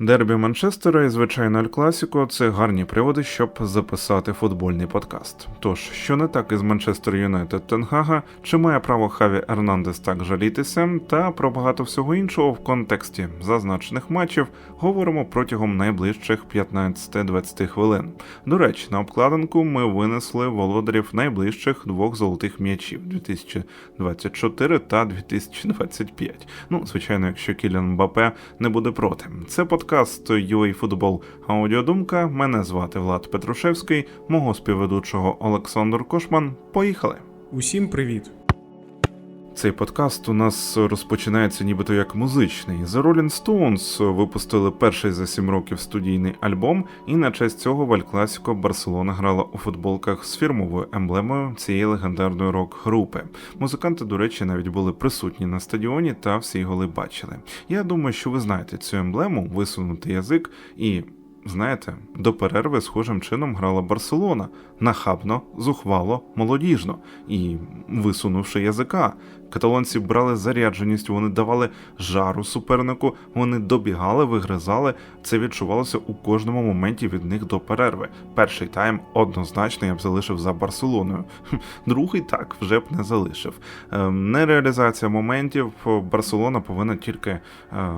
Дербі Манчестера і звичайно Ель Класіко це гарні приводи, щоб записати футбольний подкаст. Тож, що не так із Манчестер Юнайтед Тенхага, чи має право Хаві Ернандес так жалітися, та про багато всього іншого в контексті зазначених матчів говоримо протягом найближчих 15-20 хвилин. До речі, на обкладинку ми винесли володарів найближчих двох золотих м'ячів 2024 та 2025. Ну, звичайно, якщо Кіліан Мбапе не буде проти. Це подкаст UA Футбол Аудіодумка. Мене звати Влад Петрушевський, мого співведучого Олександр Кошман. Поїхали! Усім привіт! Цей подкаст у нас розпочинається нібито як музичний. The Rolling Stones випустили перший за сім років студійний альбом, і на честь цього в Барселона грала у футболках з фірмовою емблемою цієї легендарної рок-групи. Музиканти, до речі, навіть були присутні на стадіоні та всі голи бачили. Я думаю, що ви знаєте цю емблему, висунутий язик і. Знаєте, до перерви схожим чином грала Барселона нахабно, зухвало, молодіжно і висунувши язика. Каталонці брали зарядженість, вони давали жару супернику, вони добігали, вигризали. Це відчувалося у кожному моменті від них до перерви. Перший тайм однозначно я б залишив за Барселоною. Другий так вже б не залишив. Ем, Нереалізація моментів Барселона повинна тільки е,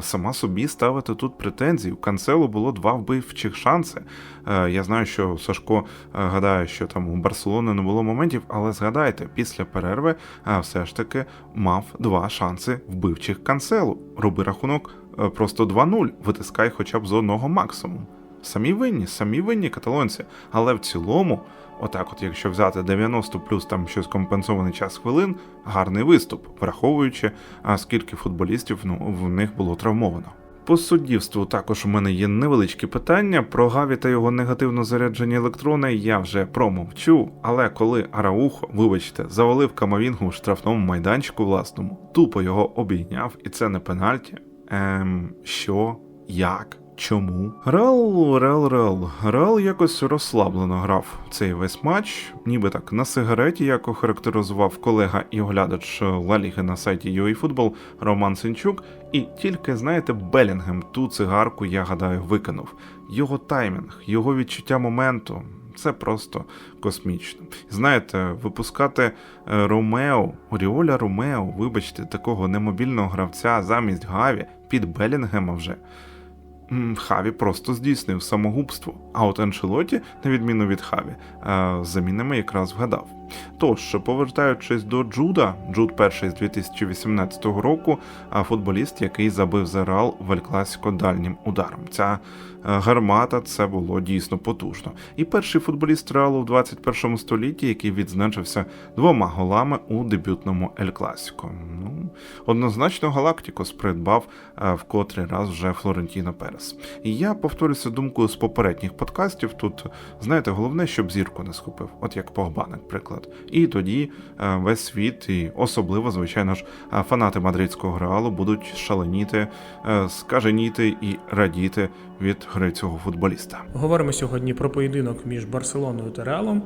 сама собі ставити тут претензії. У Канцелу було два вбивчих шанси. Е, Я знаю, що Сашко е, гадає, що там у Барселони не було моментів, але згадайте, після перерви все ж таки мав два шанси вбивчих канцелу. Роби рахунок е, просто 2-0, витискай хоча б з одного максимум. Самі винні, самі винні каталонці. Але в цілому, отак, от якщо взяти 90 плюс там щось компенсований час хвилин, гарний виступ, враховуючи, скільки футболістів ну, в них було травмовано. По суддівству також у мене є невеличкі питання. Про Гаві та його негативно заряджені електрони я вже промовчу. Але коли Араухо, вибачте, завалив Камавінгу у штрафному майданчику власному, тупо його обійняв, і це не пенальті. Ем, що? Як? Чому? Реал, Реал, Реал. Реал якось розслаблено грав цей весь матч, ніби так на сигареті, як охарактеризував колега і оглядач Ла Ліги на сайті UAFootball Роман Сенчук. І тільки, знаєте, Белінгем ту цигарку, я гадаю, викинув. Його таймінг, його відчуття моменту. Це просто космічно. Знаєте, випускати е, Ромео, Оріоля Ромео, вибачте, такого немобільного гравця замість Гаві під Белінгема вже. Хаві просто здійснив самогубство, а от Аншелоті, на відміну від Хаві, е, замінами якраз вгадав. Тож, повертаючись до Джуда, Джуд перший з 2018 року, а футболіст, який забив за Реал в Ель Класіко дальнім ударом. Ця е, гармата це було дійсно потужно. І перший футболіст Реалу в 21 столітті, який відзначився двома голами у дебютному Ель Класіко. Ну, однозначно Галактикос придбав е, в котрий раз вже Флорентіно Перес. І я повторюся думкою з попередніх подкастів. Тут, знаєте, головне, щоб зірку не схопив, от як Погба, наприклад. І тоді е, весь світ, і особливо, звичайно ж, е, фанати мадридського реалу будуть шаленіти, е, скаженіти і радіти від гри цього футболіста. Говоримо сьогодні про поєдинок між Барселоною та Реалом.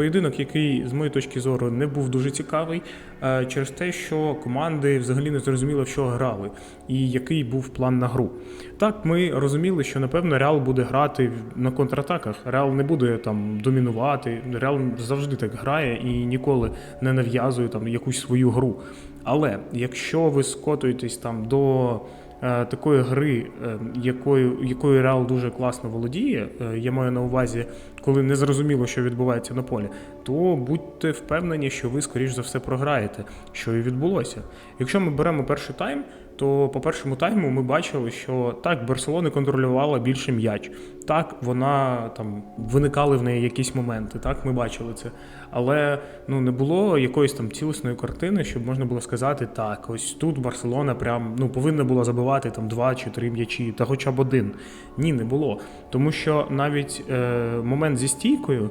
Поєдинок, який, з моєї точки зору, не був дуже цікавий е, через те, що команди взагалі не зрозуміли, в що грали, і який був план на гру. Так, ми розуміли, що напевно Реал буде грати на контратаках. Реал не буде там домінувати. Реал завжди так грає і ніколи не нав'язує там якусь свою гру. Але якщо ви скотуєтесь там до е, такої гри, е, якою, якою Реал дуже класно володіє, я маю на увазі, коли не зрозуміло, що відбувається на полі, то будьте впевнені, що ви, скоріш за все, програєте, що і відбулося. Якщо ми беремо перший тайм, то по першому тайму ми бачили, що так, Барселона контролювала більше м'яч. Так, вона там виникали в неї якісь моменти. Так, ми бачили це. Але ну не було якоїсь там цілісної картини, щоб можна було сказати, так, ось тут Барселона прям ну повинна була забивати там два чи три м'ячі, та хоча б один. Ні, не було. Тому що навіть е, момент зі стійкою.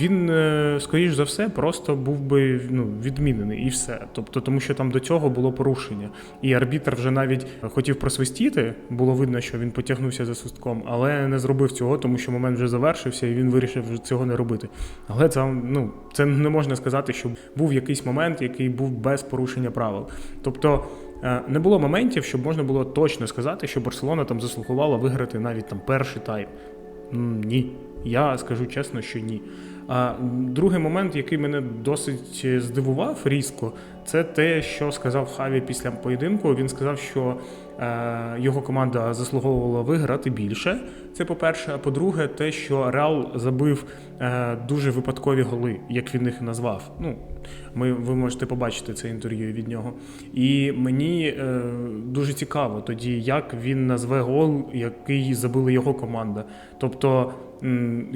Він, е, скоріш за все, просто був би ну, відмінений і все. Тобто, тому що там до цього було порушення. І арбітр вже навіть хотів просвистіти, було видно, що він потягнувся за свистком, але не зробив цього, тому що момент вже завершився, і він вирішив цього не робити. Але це ну це не можна сказати, що був якийсь момент, який був без порушення правил. Тобто Е, Не було моментів, щоб можна було точно сказати, що Барселона там заслугувала виграти навіть там перший тайм. Ні. Я скажу чесно, що ні. А другий момент, який мене досить е, здивував різко, це те, що сказав Хаві після поєдинку. Він сказав, що е, його команда заслуговувала виграти більше. Це по-перше. А по-друге, те, що Реал забив е, дуже випадкові голи, як він їх назвав. Ну, ми, ви можете побачити це інтерв'ю від нього. І мені е, дуже цікаво тоді, як він назве гол, який забила його команда. Тобто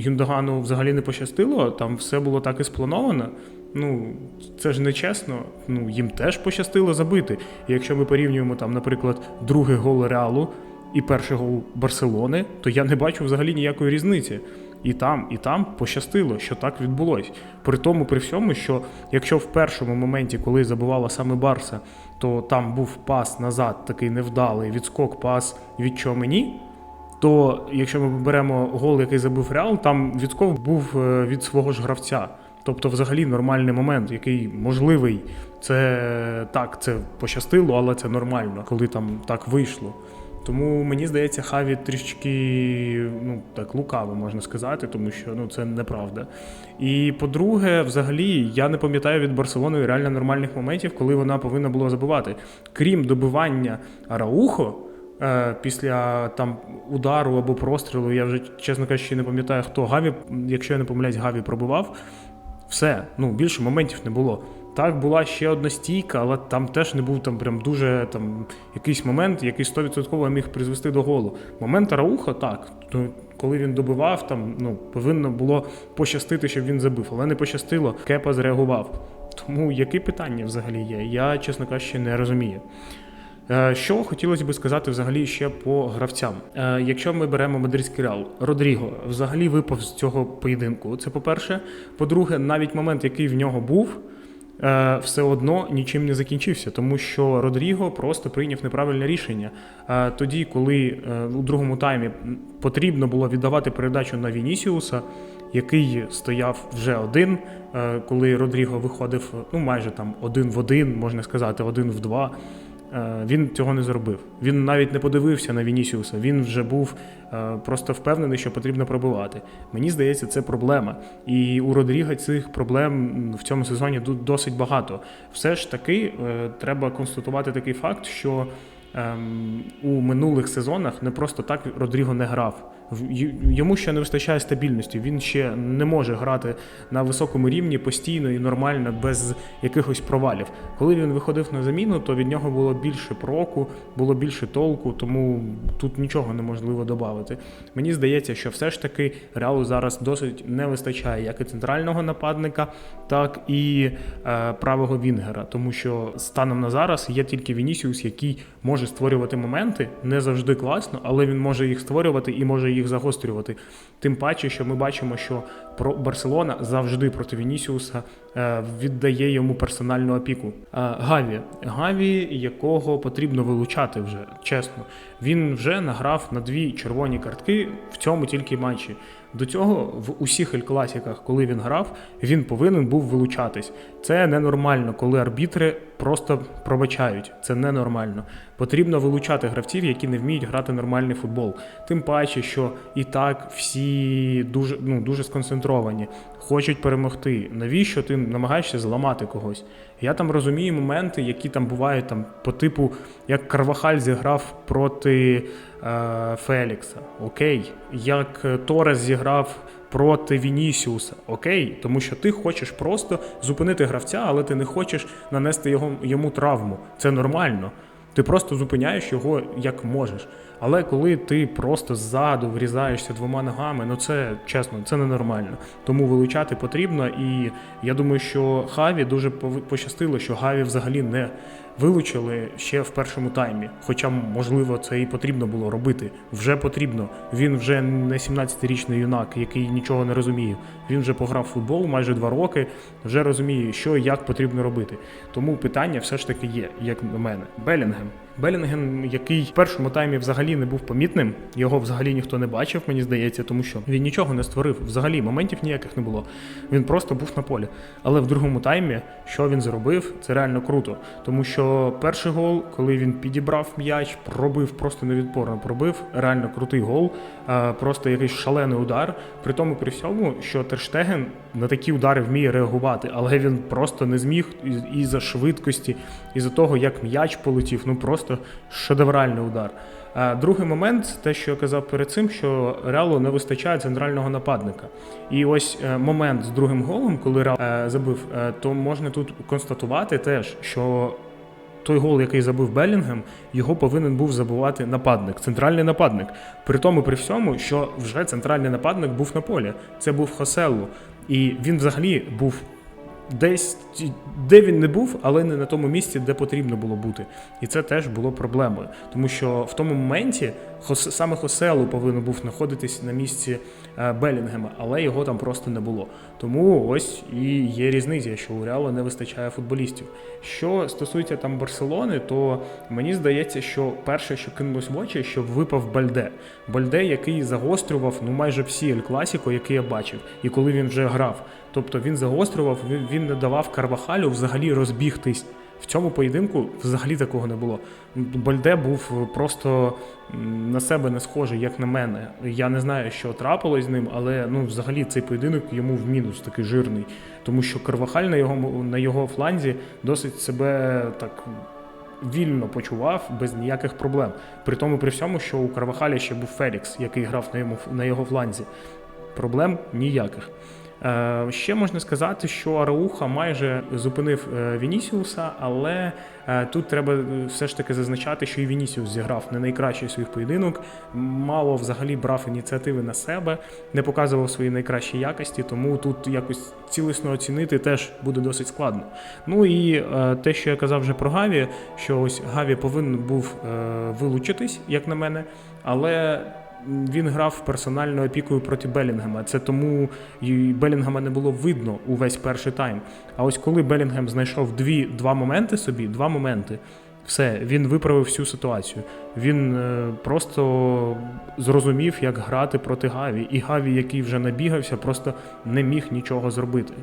Гюндогану взагалі не пощастило, там все було так і сплановано. Ну, це ж не чесно. Ну, їм теж пощастило забити. І якщо ми порівнюємо там, наприклад, другий гол Реалу і перший гол Барселони, то я не бачу взагалі ніякої різниці. І там, і там пощастило, що так відбулось. При тому, при всьому, що якщо в першому моменті, коли забувала саме Барса, то там був пас назад, такий невдалий відскок, пас від Чомені, то якщо ми беремо гол, який забив Реал, там відскок був е, від свого ж гравця. Тобто, взагалі нормальний момент, який можливий. Це так, це пощастило, але це нормально, коли там так вийшло. Тому мені здається, Хаві трішки ну так лукаво можна сказати, тому що ну це неправда. І по-друге, взагалі, я не пам'ятаю від Барселони реально нормальних моментів, коли вона повинна була забивати. Крім добивання Раухо. Е, Після там удару або прострілу, я вже чесно кажучи, не пам'ятаю хто Гаві, якщо я не помиляюсь, Гаві пробивав. Все, ну більше моментів не було. Так, була ще одна стійка, але там теж не був там прям дуже там якийсь момент, який 100% міг призвести до голу. Момент Рауха, так. То, коли він добивав, там ну повинно було пощастити, щоб він забив, але не пощастило. Кепа зреагував. Тому які питання взагалі є? Я, чесно кажучи, не розумію. Е, Що хотілося би сказати взагалі ще по гравцям. Е, Якщо ми беремо мадридський реал, Родріго взагалі випав з цього поєдинку. Це по-перше. По-друге, навіть момент, який в нього був, е, все одно нічим не закінчився, тому що Родріго просто прийняв неправильне рішення. Тоді, коли у другому таймі потрібно було віддавати передачу на Вінісіуса, який стояв вже один, коли Родріго виходив ну майже там один в один, можна сказати, один в два. Е, Він цього не зробив. Він навіть не подивився на Вінісіуса. Він вже був е, просто впевнений, що потрібно пробивати. Мені здається, це проблема. І у Родріга цих проблем в цьому сезоні досить багато. Все ж таки, е, треба констатувати такий факт, що ем, у минулих сезонах не просто так Родріго не грав. Йому ще не вистачає стабільності. Він ще не може грати на високому рівні постійно і нормально, без якихось провалів. Коли він виходив на заміну, то від нього було більше проку, було більше толку, тому тут нічого неможливо додати. Мені здається, що все ж таки Реалу зараз досить не вистачає як і центрального нападника, так і е, правого Вінгера, тому що станом на зараз є тільки Вінісіус, який може створювати моменти, не завжди класно, але він може їх створювати і може їх загострювати. Тим паче, що ми бачимо, що про Барселона завжди проти Вінісіуса е, віддає йому персональну опіку. Е, Гаві, Гаві, якого потрібно вилучати вже чесно. Він вже награв на дві червоні картки в цьому тільки матчі. До цього в усіх ель-класіках, коли він грав, він повинен був вилучатись. Це ненормально, коли арбітри просто пробачають. Це ненормально. Потрібно вилучати гравців, які не вміють грати нормальний футбол. Тим паче, що і так всі дуже, ну, дуже сконцентровані, хочуть перемогти. Навіщо ти намагаєшся зламати когось? Я там розумію моменти, які там бувають там по типу, як Карвахаль зіграв проти е, Фелікса. Окей, як е, Торес зіграв проти Вінісіуса. Окей, тому що ти хочеш просто зупинити гравця, але ти не хочеш нанести його, йому травму. Це нормально. Ти просто зупиняєш його як можеш. Але коли ти просто ззаду врізаєшся двома ногами, ну це чесно, це ненормально. Тому вилучати потрібно. І я думаю, що Хаві дуже пощастило, що Гаві взагалі не вилучили ще в першому таймі. Хоча, можливо, це і потрібно було робити. Вже потрібно. Він вже не 17-річний юнак, який нічого не розуміє. Він вже пограв в футбол майже два роки, вже розуміє, що і як потрібно робити. Тому питання все ж таки є, як на мене. Белінгем. Белінгем, який в першому таймі взагалі не був помітним, його взагалі ніхто не бачив, мені здається, тому що він нічого не створив. Взагалі моментів ніяких не було. Він просто був на полі. Але в другому таймі, що він зробив, це реально круто. Тому що перший гол, коли він підібрав м'яч, пробив просто невідпорно пробив. Реально крутий гол, просто якийсь шалений удар. При тому при всьому, що Терштеген на такі удари вміє реагувати, але він просто не зміг і- за швидкості, і за того, як м'яч полетів. Ну просто шедевральний удар. Е, Другий момент, те, що я казав перед цим, що Реалу не вистачає центрального нападника. І ось е, момент з другим голом, коли Реал е, забив, е, то можна тут констатувати теж, що той гол, який забив Белінгем, його повинен був забувати нападник, центральний нападник. При тому, при всьому, що вже центральний нападник був на полі. Це був Хоселу, І він взагалі був десь, де він не був, але не на тому місці, де потрібно було бути. І це теж було проблемою. Тому що в тому моменті саме Хоселу повинен був знаходитись на місці е, Белінгема, але його там просто не було. Тому ось і є різниця, що у Реала не вистачає футболістів. Що стосується там Барселони, то мені здається, що перше, що кинулось в очі, що випав Бальде. Бальде, який загострював ну майже всі Ель Класіко, які я бачив, і коли він вже грав. Тобто він загострював, він, не давав Карвахалю взагалі розбігтись. В цьому поєдинку взагалі такого не було. Бальде був просто на себе не схожий, як на мене. Я не знаю, що трапилось з ним, але ну взагалі цей поєдинок йому в мінус такий жирний. Тому що Карвахаль на його на його фланзі досить себе так вільно почував без ніяких проблем. При тому, при всьому, що у Карвахаля ще був Фелікс, який грав на йому на його фланзі. Проблем ніяких. Е, Ще можна сказати, що Арауха майже зупинив е, Вінісіуса, але е, тут треба все ж таки зазначати, що і Вінісіус зіграв не найкращий свій поєдинок, мало взагалі брав ініціативи на себе, не показував свої найкращі якості, тому тут якось цілісно оцінити теж буде досить складно. Ну і те, що я казав вже про Гаві, що ось Гаві повинен був вилучитись, як на мене, але він грав персональною опікою проти Белінгема. Це тому і Белінгема не було видно увесь перший тайм. А ось коли Белінгем знайшов дві, два моменти собі, два моменти. Все, він виправив всю ситуацію. Він е, просто зрозумів, як грати проти Гаві. І Гаві, який вже набігався, просто не міг нічого зробити.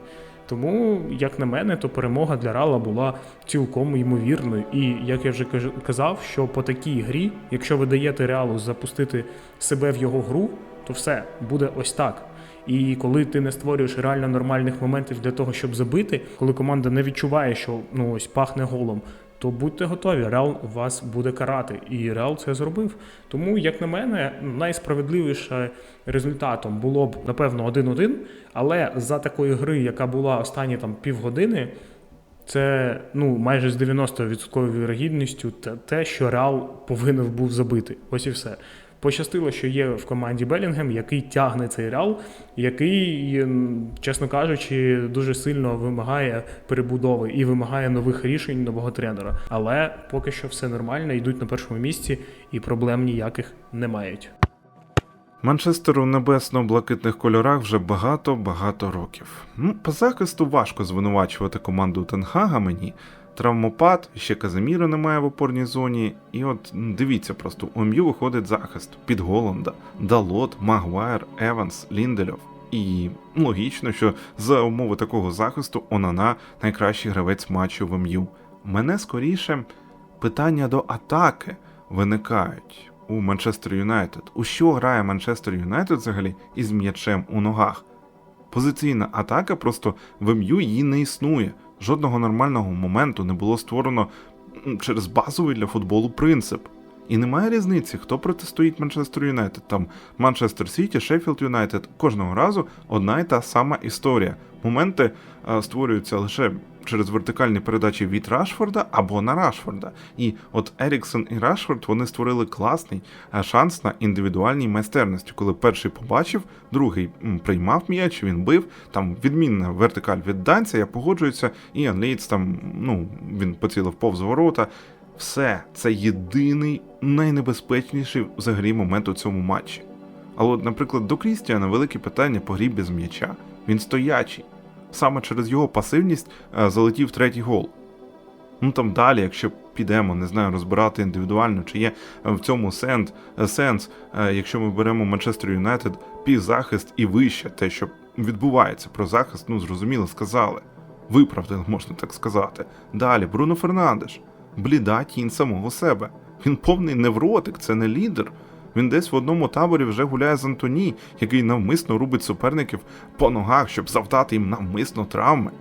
Тому, як на мене, то перемога для Рала була цілком ймовірною. І як я вже казав, що по такій грі, якщо ви даєте Реалу запустити себе в його гру, то все буде ось так. І коли ти не створюєш реально нормальних моментів для того, щоб забити, коли команда не відчуває, що ну ось пахне голом, то будьте готові, Реал вас буде карати. І Реал це зробив. Тому, як на мене, найсправедливіше результатом було б напевно 1-1, але за такої гри, яка була останні там півгодини, це ну майже з 90% вірогідністю те- що Реал повинен був забити. Ось і все. Пощастило, що є в команді Белінгем, який тягне цей Реал, який, чесно кажучи, дуже сильно вимагає перебудови і вимагає нових рішень нового тренера. Але поки що все нормально, йдуть на першому місці і проблем ніяких не мають. Манчестер у небесно-блакитних кольорах вже багато-багато років. Ну, по захисту важко звинувачувати команду Тенхага мені. Травмопад, ще Казиміра немає в опорній зоні. І от дивіться, просто у МЮ виходить захист під Голланда, Далот, Магуайр, Еванс, Ліндельов. І логічно, що за умови такого захисту Онана найкращий гравець матчу в МЮ. Мене скоріше питання до атаки виникають у Манчестер Юнайтед. У що грає Манчестер Юнайтед взагалі із м'ячем у ногах? Позиційна атака просто в МЮ її не існує. Жодного нормального моменту не було створено через базовий для футболу принцип. І немає різниці, хто протистоїть Манчестер Юнайтед. Там Манчестер Сіті, Шеффілд Юнайтед. Кожного разу одна і та сама історія. Моменти е, створюються лише через вертикальні передачі від Рашфорда або на Рашфорда. І от Еріксон і Рашфорд вони створили класний е, шанс на індивідуальній майстерності, коли перший побачив, другий приймав м'яч, він бив. Там відмінна вертикаль від данця, я погоджуюся, і Анлієць там ну він поцілив повз ворота. Все, це єдиний найнебезпечніший взагалі момент у цьому матчі. Але, от, наприклад, до Крістіана велике питання по грі без м'яча. Він стоячий. Саме через його пасивність е, залетів третій гол. Ну там далі, якщо підемо, не знаю, розбирати індивідуально, чи є е, в цьому сенс, е, сенс, е, якщо ми беремо Манчестер Юнайтед, півзахист і вище, те, що відбувається про захист, ну зрозуміло, сказали. Виправдано, можна так сказати. Далі, Бруно Фернандеш. Бліда тінь самого себе. Він повний невротик, це не лідер. Він десь в одному таборі вже гуляє з Антоні, який навмисно рубить суперників по ногах, щоб завдати їм навмисно травми.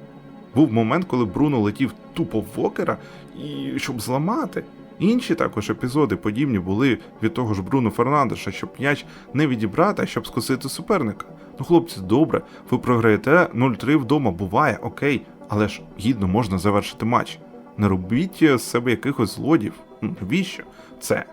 Був момент, коли Бруно летів тупо в Вокера, і щоб зламати. Інші також епізоди подібні були від того ж Бруно Фернандеша, щоб м'яч не відібрати, а щоб скосити суперника. Ну, хлопці, добре, ви програєте 0-3 вдома, буває, окей, але ж гідно можна завершити матч. Не робіть з себе якихось злодів. Навіщо? Це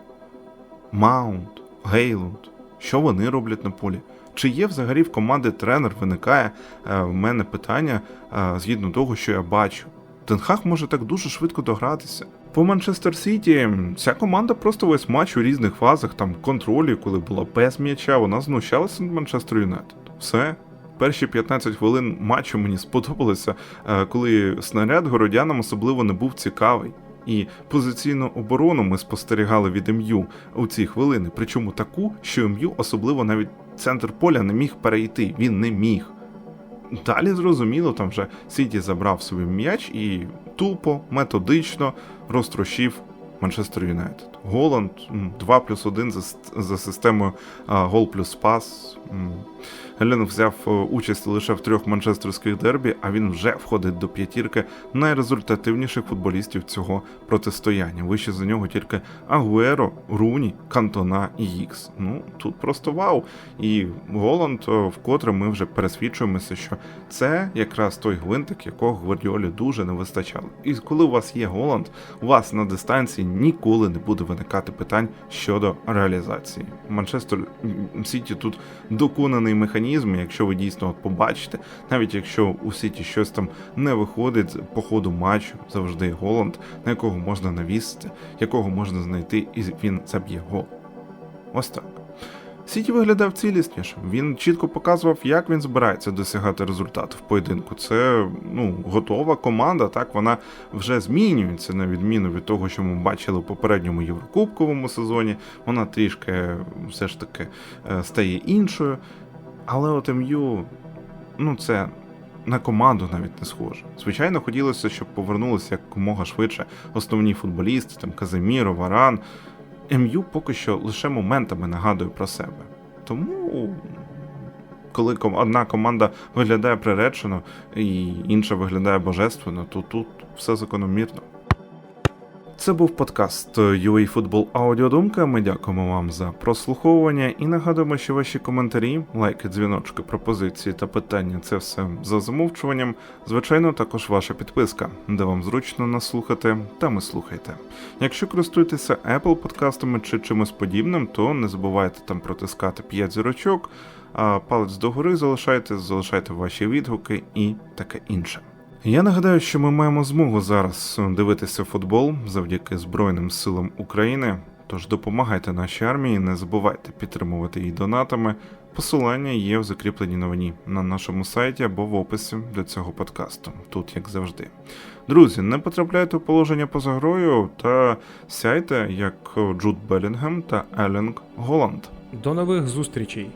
Маунт, Гейлунд. Що вони роблять на полі? Чи є взагалі в команди тренер? Виникає е, в мене питання е, згідно того, що я бачу. Тенхаг може так дуже швидко догратися. По Манчестер Сіті ця команда просто весь матч у різних фазах, там контролі, коли була без м'яча, вона знущалася над Манчестер Юнайтед. Все. Перші 15 хвилин матчу мені сподобалося, е, коли снаряд городянам особливо не був цікавий. І позиційну оборону ми спостерігали від МЮ у ці хвилини, причому таку, що МЮ особливо навіть центр поля не міг перейти. Він не міг. Далі зрозуміло, там вже Сіті забрав собі м'яч і тупо, методично розтрощив Манчестер Юнайтед. Голланд 2 плюс 1 за, за системою гол плюс пас. Гелен взяв е, участь лише в трьох манчестерських дербі, а він вже входить до п'ятірки найрезультативніших футболістів цього протистояння. Вище за нього тільки Агуеро, Руні, Кантона і Ікс. Ну тут просто вау. І Голланд, е, вкотре ми вже пересвідчуємося, що це якраз той гвинтик, якого Гвардіолі дуже не вистачало. І коли у вас є Голланд, у вас на дистанції ніколи не буде виникати питань щодо реалізації. Манчестер Сіті тут доконаний механізм. Якщо ви дійсно побачите, навіть якщо у Сіті щось там не виходить по ходу матчу, завжди Голланд, на якого можна навісити, якого можна знайти, і він заб'є гол. Ось так. Сіті виглядав цілісніше. Він чітко показував, як він збирається досягати результату в поєдинку. Це ну, готова команда, так вона вже змінюється на відміну від того, що ми бачили в попередньому Єврокубковому сезоні. Вона трішки все ж таки е, стає іншою. Але от МЮ, ну це на команду навіть не схоже. Звичайно, хотілося, щоб повернулися якомога швидше основні футболісти, там Казиміро, Варан. МЮ поки що лише моментами нагадує про себе. Тому, коли одна команда виглядає приречено і інша виглядає божественно, то тут все закономірно. Це був подкаст UA Football Аудіодумка. Ми дякуємо вам за прослуховування і нагадуємо, що ваші коментарі, лайки, дзвіночки, пропозиції та питання це все за замовчуванням. Звичайно, також ваша підписка, де вам зручно нас слухати, там і слухайте. Якщо користуєтеся Apple подкастами чи чимось подібним, то не забувайте там протискати 5 зірочок, а палець догори залишайте, залишайте ваші відгуки і таке інше. Я нагадаю, що ми маємо змогу зараз дивитися футбол завдяки Збройним силам України. Тож допомагайте нашій армії, не забувайте підтримувати її донатами. Посилання є в закріпленій новині на нашому сайті або в описі до цього подкасту, тут як завжди. Друзі, не потрапляйте в положення поза грою та сяйте як Джуд Белінгем та Елінг Голланд. До нових зустрічей!